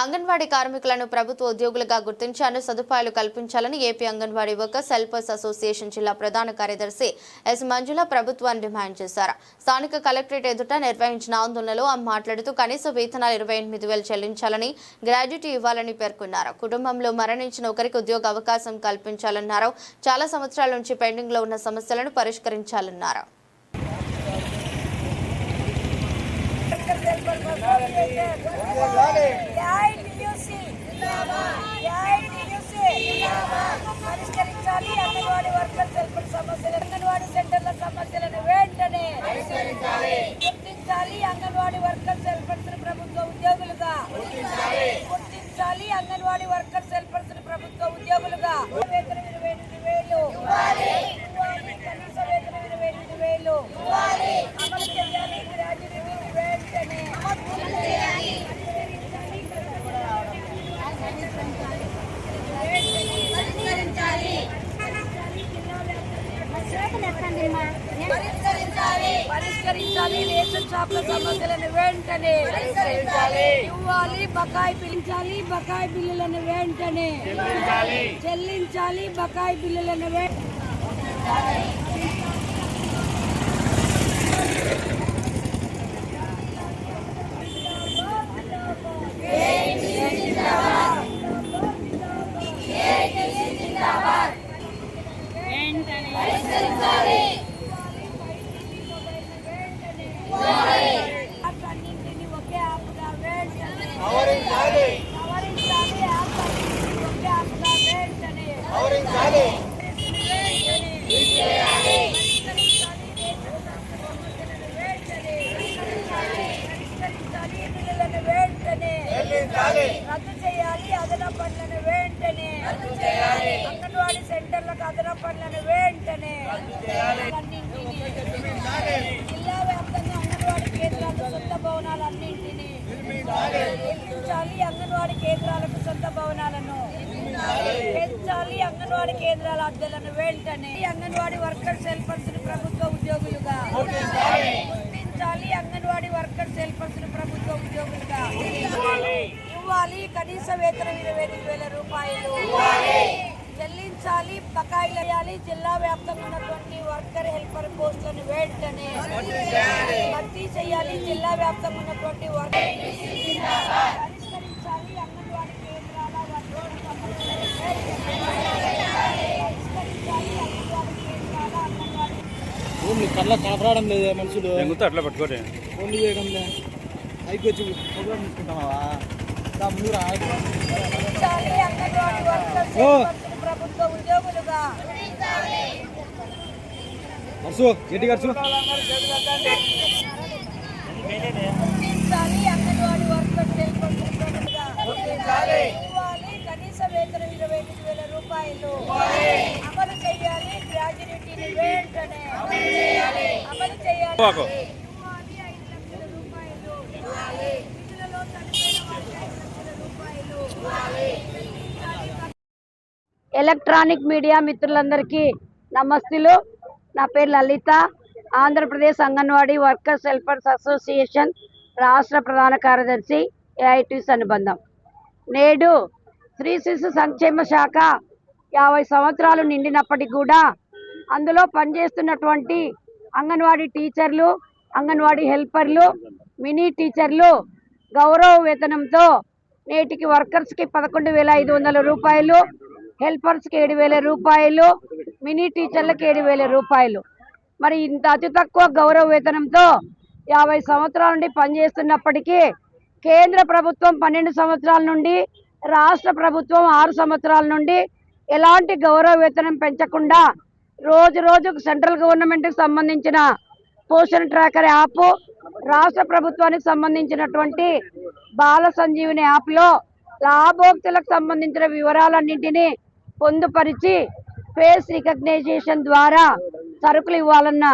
అంగన్వాడీ కార్మికులను ప్రభుత్వ ఉద్యోగులుగా గుర్తించాను సదుపాయాలు కల్పించాలని AP Anganwadi workers helpers association జిల్లా ప్రధాన కార్యదర్శి ఎస్ మంజుల ప్రభుత్వాన్ని డిమాండ్ చేశారు. స్థానిక కలెక్టరేట్ ఎదుట నిర్వహించిన ఆందోళనలో ఆమె మాట్లాడుతూ కనీస వేతనాలు ఇరవై ఎనిమిది వేలు చెల్లించాలని గ్రాడ్యుటీ ఇవ్వాలని పేర్కొన్నారు. కుటుంబంలో మరణించిన ఒకరికి ఉద్యోగ అవకాశం కల్పించాలన్నారు. చాలా సంవత్సరాల నుంచి పెండింగ్లో ఉన్న సమస్యలను పరిష్కరించాలన్నారు. పరిష్కరించాలి అంగన్వాడీ వర్కర్ సెల్ఫర్ సమస్యలు అంగన్వాడీ సెంటర్ల సమస్యలను వెంటనే గుర్తించాలి అంగన్వాడీ వర్కర్ సెల్ఫర్స్ ప్రభుత్వ ఉద్యోగులుగా గుర్తించాలి అంగన్వాడీ వర్కర్ సెల్ఫర్స్ ప్రభుత్వ ఉద్యోగులుగా వేతనం ఇరవై ఎనిమిది వేలు ఇవ్వాలి. కనీస వేతనం ఇరవై ఎనిమిది వేలు అమలు చేయాలి గ్రాడ్యుయేట్ వెంటనే రేషన్ షాప్ల సమస్యలను వెంటనే ఇవ్వాలి బకాయి పిలిచాలి బకాయి బిల్లులను వెంటనే చెల్లించాలి. బకాయి బిల్లులను వెంటనే అన్నింటినీ ఒకే ఆపుగా వెంటనే సవరించాలి యాప్ అన్నింటినీ ఒకే ఆపుగా వెంటనే వెంటనే. పరిష్కరించాలి. పరిష్కరించాలి బిల్లులను వెంటనే రద్దు చేయాలి. అదన పనులను వెంటనే. అంగన్వాడీ సెంటర్లకు అదన పనులను వెంటనే. అన్నింటినీ. జిల్లా వ్యాప్తంగా అంగన్వాడీ కేంద్రాలకు సొంత భవనాలన్నింటినీ నిర్మించాలి. అంగన్వాడీ కేంద్రాలకు సొంత భవనాలను. పెంచాలి అంగన్వాడీ కేంద్రాల అద్దెలను వెంటనే. అంగన్వాడీ వర్కర్స్ హెల్పర్స్ ప్రభుత్వ ఉద్యోగులుగా. గుర్తించాలి. అంగన్వాడీ వర్కర్స్ హెల్పర్స్ ప్రభుత్వ ఉద్యోగులుగా. ఇవ్వాలి. కనీస వేతనం ఇరవై ఎనిమిది వేల రూపాయలు. చెల్లించాలి బకాయిలు వేయాలి. జిల్లా వ్యాప్తంగా ఉన్నటువంటి వర్కర్ హెల్పర్ పోస్టులను వెంటనే భర్తీ చేయాలి. జిల్లా వ్యాప్తంగా ఉన్నటువంటి వర్కర్ పరిష్కరించాలి. అంగన్వాడీ కేంద్రాల కళ్ళ కనపడడం లేదు మనుషులు. అట్లా పట్టుకోండి. ఫోన్లు చేయడంలే పైకి వచ్చి ప్రోగ్రామ్ తీసుకుంటావా ఖర్చు ప్రభుత్వంగా ఇవ్వాలి కనీస వేతనం ఇరవై ఎనిమిది వేల రూపాయలు. అమలు చేయాలి గ్రాడ్యుయేటీని వెంటనే. అమలు చేయాలి. వాకు. ఇవ్వాలి ఐదు లక్షల రూపాయలు విధులలో చనిపోయిన వారికి ఐదు లక్షల రూపాయలు చెల్లించాలి ఎలక్ట్రానిక్ మీడియా మిత్రులందరికీ నమస్తులు. నా పేరు Lalitha. Andhra Pradesh anganwadi workers helpers association రాష్ట్ర ప్రధాన కార్యదర్శి ఏఐటీస్ అనుబంధం నేడు స్త్రీ శిశు సంక్షేమ శాఖ యాభై సంవత్సరాలు నిండినప్పటికీ కూడా అందులో పనిచేస్తున్నటువంటి అంగన్వాడీ టీచర్లు అంగన్వాడీ హెల్పర్లు మినీ టీచర్లు గౌరవ వేతనంతో నేటికి వర్కర్స్కి పదకొండు వేల ఐదు వందల రూపాయలు హెల్పర్స్కి ఏడు వేల రూపాయలు మినీ టీచర్లకు ఏడు వేల రూపాయలు. మరి ఇంత అతి తక్కువ గౌరవ వేతనంతో యాభై సంవత్సరాల నుండి పనిచేస్తున్నప్పటికీ కేంద్ర ప్రభుత్వం పన్నెండు సంవత్సరాల నుండి రాష్ట్ర ప్రభుత్వం ఆరు సంవత్సరాల నుండి ఎలాంటి గౌరవ వేతనం పెంచకుండా రోజు రోజుకు సెంట్రల్ గవర్నమెంట్కి సంబంధించిన పోషన్ ట్రాకర్ యాప్ రాష్ట్ర ప్రభుత్వానికి సంబంధించినటువంటి బాల సంజీవిని యాప్లో లాభోక్తులకు సంబంధించిన వివరాలన్నింటినీ పొందుపరిచి ఫేస్ రికగ్నైజేషన్ ద్వారా సరుకులు ఇవ్వాలన్న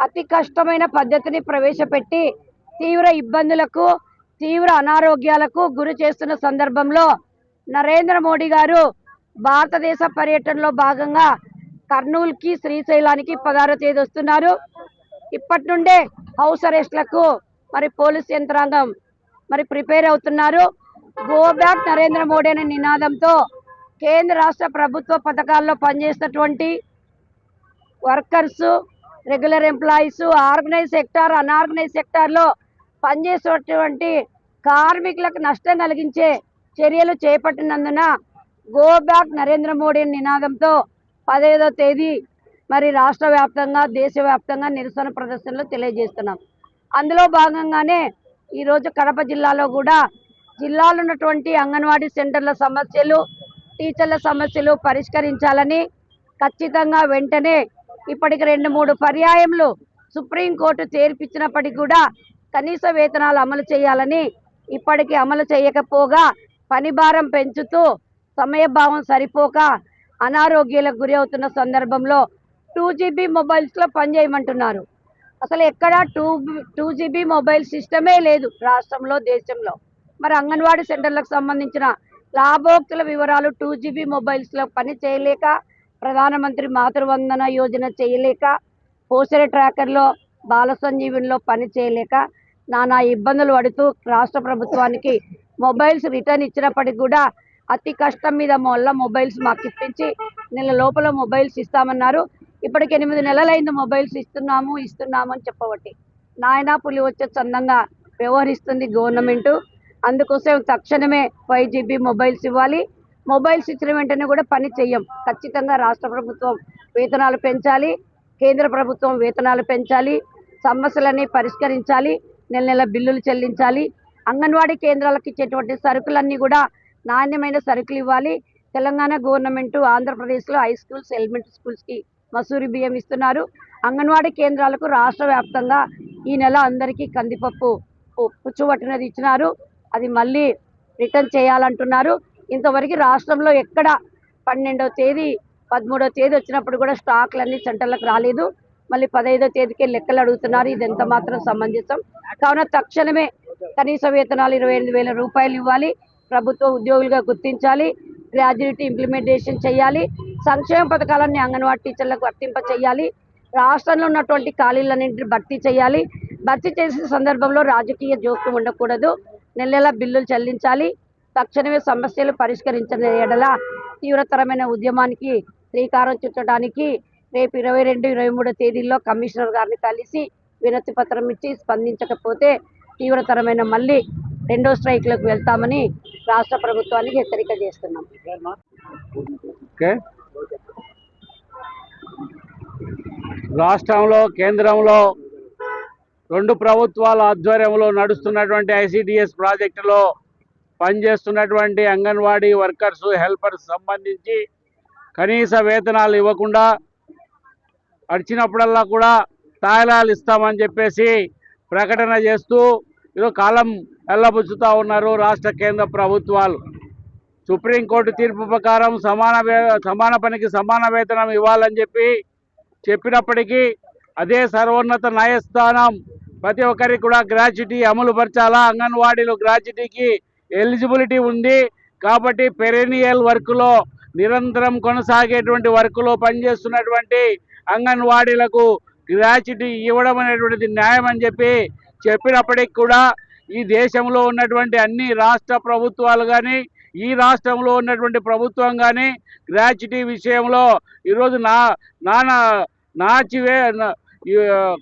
అతి కష్టమైన పద్ధతిని ప్రవేశపెట్టి తీవ్ర ఇబ్బందులకు తీవ్ర అనారోగ్యాలకు గురి చేస్తున్న సందర్భంలో నరేంద్ర మోడీ గారు భారతదేశ పర్యటనలో భాగంగా కర్నూలుకి శ్రీశైలానికి పదహారో తేదీ వస్తున్నారు. ఇప్పటి నుండే హౌస్ అరెస్ట్లకు మరి పోలీస్ యంత్రాంగం మరి ప్రిపేర్ అవుతున్నారు. గో బ్యాక్ నరేంద్ర మోడీ అనే నినాదంతో కేంద్ర రాష్ట్ర ప్రభుత్వ పథకాల్లో పనిచేసినటువంటి workers regular employees organise sector unorganise సెక్టార్లో పనిచేసేటువంటి కార్మికులకు నష్టం కలిగించే చర్యలు చేపట్టినందున గో బ్యాక్ నరేంద్ర మోడీ అనే నినాదంతో పదహైదో తేదీ మరి రాష్ట్ర వ్యాప్తంగా దేశవ్యాప్తంగా నిరసన ప్రదర్శనలు తెలియజేస్తున్నాం. అందులో భాగంగానే ఈరోజు కడప జిల్లాలో కూడా జిల్లాలో ఉన్నటువంటి అంగన్వాడీ సెంటర్ల సమస్యలు టీచర్ల సమస్యలు పరిష్కరించాలని ఖచ్చితంగా వెంటనే ఇప్పటికి రెండు మూడు పర్యాయములు సుప్రీంకోర్టు చేర్పించినప్పటికీ కూడా కనీస వేతనాలు అమలు చేయాలని ఇప్పటికీ అమలు చేయకపోగా పని భారం పెంచుతూ సమయభావం సరిపోక అనారోగ్యాలకు గురి అవుతున్న సందర్భంలో టూ జీబీ మొబైల్స్లో పనిచేయమంటున్నారు. అసలు ఎక్కడ టూ టూ జీబీ మొబైల్ సిస్టమే లేదు రాష్ట్రంలో దేశంలో. మరి అంగన్వాడీ సెంటర్లకు సంబంధించిన లాభోక్తుల వివరాలు టూ జీబీ మొబైల్స్లో పని చేయలేక ప్రధానమంత్రి మాతృవందన యోజన చేయలేక పోషణ ట్రాకర్లో బాల సంజీవనిలో పని చేయలేక నానా ఇబ్బందులు పడుతూ రాష్ట్ర ప్రభుత్వానికి మొబైల్స్ రిటర్న్ ఇచ్చినప్పటికి కూడా అతి కష్టం మీద మొల్ల మొబైల్స్ మాకు ఇప్పించి నెల లోపల మొబైల్స్ ఇస్తామన్నారు. ఇప్పటికి ఎనిమిది నెలలైంది మొబైల్స్ ఇస్తున్నాము ఇస్తున్నాము అని చెప్పబట్టి. నాయనా పులి వచ్చే చందంగా వ్యవహరిస్తుంది గవర్నమెంట్. అందుకోసం తక్షణమే ఫైవ్ జీబీ మొబైల్స్ ఇవ్వాలి. మొబైల్స్ ఇచ్చిన వెంటనే కూడా పని చెయ్యం. ఖచ్చితంగా రాష్ట్ర ప్రభుత్వం వేతనాలు పెంచాలి. కేంద్ర ప్రభుత్వం వేతనాలు పెంచాలి. సమస్యలన్నీ పరిష్కరించాలి. నెల నెల బిల్లులు చెల్లించాలి. అంగన్వాడీ కేంద్రాలకు ఇచ్చేటువంటి సరుకులన్నీ కూడా నాణ్యమైన సరుకులు ఇవ్వాలి. తెలంగాణ గవర్నమెంట్ ఆంధ్రప్రదేశ్లో హై స్కూల్స్ ఎలిమెంటరీ స్కూల్స్కి మసూరి బియ్యం ఇస్తున్నారు. అంగన్వాడీ కేంద్రాలకు రాష్ట్ర వ్యాప్తంగా ఈ నెల అందరికీ కందిపప్పు పుచ్చుబట్టినది ఇచ్చినారు. అది మళ్ళీ రిటర్న్ చేయాలంటున్నారు. ఇంతవరకు రాష్ట్రంలో ఎక్కడ పన్నెండవ తేదీ పదమూడవ తేదీ వచ్చినప్పుడు కూడా స్టాక్లన్నీ సెంటర్లకు రాలేదు. మళ్ళీ పదహైదో తేదీకి లెక్కలు అడుగుతున్నారు. ఇది ఎంత మాత్రం సమంజసం. కావున తక్షణమే కనీస వేతనాలు ఇరవై ఎనిమిది వేల రూపాయలు ఇవ్వాలి. ప్రభుత్వ ఉద్యోగులుగా గుర్తించాలి. గ్రాడ్యుయేట్ ఇంప్లిమెంటేషన్ చేయాలి. సంక్షేమ పథకాలన్నీ అంగన్వాడీ టీచర్లకు వర్తింప చేయాలి రాష్ట్రంలో ఉన్నటువంటి ఖాళీలన్నింటినీ భర్తీ చేయాలి. భర్తీ చేసిన సందర్భంలో రాజకీయ జోక్యం ఉండకూడదు. నెల నెల బిల్లులు చెల్లించాలి. తక్షణమే సమస్యలు పరిష్కరించిన ఎడల తీవ్రతరమైన ఉద్యమానికి శ్రీకారం చుట్టడానికి రేపు ఇరవై రెండు ఇరవై మూడో తేదీల్లో కమిషనర్ గారిని కలిసి వినతి పత్రం ఇచ్చి స్పందించకపోతే తీవ్రతరమైన మళ్ళీ రెండో స్ట్రైక్లకు వెళ్తామని రాష్ట్ర ప్రభుత్వానికి హెచ్చరిక చేస్తున్నాం. ఓకే. రాష్ట్రంలో కేంద్రంలో రెండు ప్రభుత్వాల ఆధ్వర్యంలో నడుస్తున్నటువంటి ఐసిడిఎస్ ప్రాజెక్టులో పనిచేస్తున్నటువంటి అంగన్వాడీ వర్కర్స్ హెల్పర్స్ సంబంధించి కనీస వేతనాలు ఇవ్వకుండా అడిచినప్పుడల్లా కూడా తాయిలాలు ఇస్తామని చెప్పేసి ప్రకటన చేస్తూ ఈరోజు కాలం ఎల్లబుచ్చుతూ ఉన్నారు రాష్ట్ర కేంద్ర ప్రభుత్వాలు. సుప్రీంకోర్టు తీర్పు ప్రకారం సమాన వే సమాన పనికి సమాన వేతనం ఇవ్వాలని చెప్పి చెప్పినప్పటికీ అదే సర్వోన్నత న్యాయస్థానం. ప్రతి ఒక్కరికి కూడా గ్రాట్యుటీ అమలు పరచాలా అంగన్వాడీలో గ్రాట్యుటీకి ఎలిజిబిలిటీ ఉంది. కాబట్టి పెరెనియల్ వర్క్లో నిరంతరం కొనసాగేటువంటి వర్క్లో పనిచేస్తున్నటువంటి అంగన్వాడీలకు గ్రాట్యుటీ ఇవ్వడం అనేటువంటిది న్యాయం అని చెప్పి చెప్పినప్పటికి కూడా ఈ దేశంలో ఉన్నటువంటి అన్ని రాష్ట్ర ప్రభుత్వాలు కానీ ఈ రాష్ట్రంలో ఉన్నటువంటి ప్రభుత్వం కానీ గ్రాట్యుటీ విషయంలో ఈరోజు నా నానా నాచివే నా-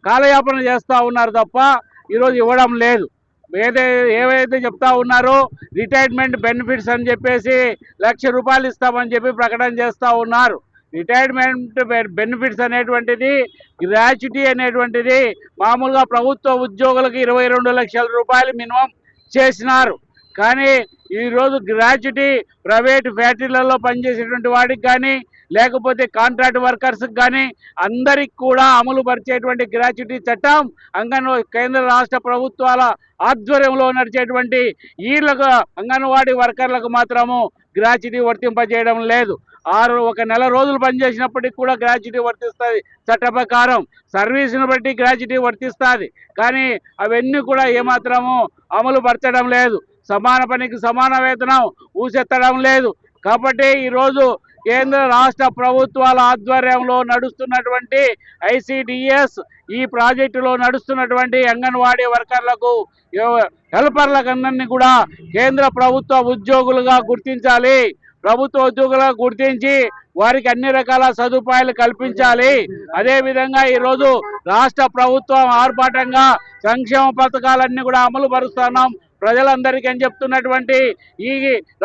కాలయాపన చేస్తూ ఉన్నారు తప్ప ఈరోజు ఇవ్వడం లేదు. ఏదై ఏవైతే చెప్తా ఉన్నారో రిటైర్మెంట్ బెనిఫిట్స్ అని చెప్పేసి లక్ష రూపాయలు ఇస్తామని చెప్పి ప్రకటన చేస్తూ ఉన్నారు. రిటైర్మెంట్ బెనిఫిట్స్ అనేటువంటిది గ్రాచ్యుటీ అనేటువంటిది మామూలుగా ప్రభుత్వ ఉద్యోగులకు ఇరవై రెండు లక్షల రూపాయలు మినిమం చేసినారు. కానీ ఈరోజు గ్రాడ్యుటీ ప్రైవేట్ ఫ్యాక్టరీలలో పనిచేసేటువంటి వాడికి కానీ లేకపోతే కాంట్రాక్ట్ వర్కర్స్కి కానీ అందరికి కూడా అమలు పరిచేటువంటి గ్రాచ్యుటీ చట్టం అంగన్వా కేంద్ర రాష్ట్ర ప్రభుత్వాల ఆధ్వర్యంలో నడిచేటువంటి వీళ్ళకు అంగన్వాడీ వర్కర్లకు మాత్రము గ్రాచ్యుటీ వర్తింపజేయడం లేదు. ఆరు ఒక నెల రోజులు పనిచేసినప్పటికి కూడా గ్రాడ్యుటీ వర్తిస్తుంది చట్ట ప్రకారం. సర్వీస్ను బట్టి గ్రాడ్యుటీ వర్తిస్తుంది. కానీ అవన్నీ కూడా ఏమాత్రము అమలు పరచడం లేదు. సమాన పనికి సమాన వేతనం ఊసెత్తడం లేదు. కాబట్టి ఈరోజు కేంద్ర రాష్ట్ర ప్రభుత్వాల ఆధ్వర్యంలో నడుస్తున్నటువంటి ఐసిడిఎస్ ఈ ప్రాజెక్టులో నడుస్తున్నటువంటి అంగన్వాడీ వర్కర్లకు హెల్పర్లకందరినీ హెల్పర్లకు కూడా కేంద్ర ప్రభుత్వ ఉద్యోగులుగా గుర్తించాలి. ప్రభుత్వ ఉద్యోగులుగా గుర్తించి వారికి అన్ని రకాల సదుపాయాలు కల్పించాలి. అదేవిధంగా ఈరోజు రాష్ట్ర ప్రభుత్వం ఆర్భాటంగా సంక్షేమ పథకాలన్నీ కూడా అమలు పరుస్తున్నాం. ప్రజలందరికీ అని చెప్తున్నటువంటి ఈ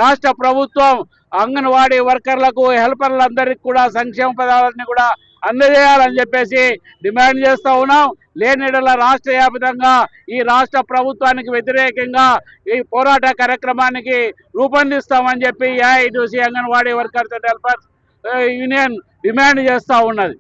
రాష్ట్ర ప్రభుత్వం అంగన్వాడీ వర్కర్లకు హెల్పర్లందరికీ కూడా సంక్షేమ పదాలన్నీ కూడా అందజేయాలని చెప్పేసి డిమాండ్ చేస్తా ఉన్నాం. లేనిడల రాష్ట్ర వ్యాప్తంగా ఈ రాష్ట్ర ప్రభుత్వానికి వ్యతిరేకంగా ఈ పోరాట కార్యక్రమానికి రూపొందిస్తామని చెప్పి AITC Anganwadi workers helpers union demand చేస్తూ ఉన్నది.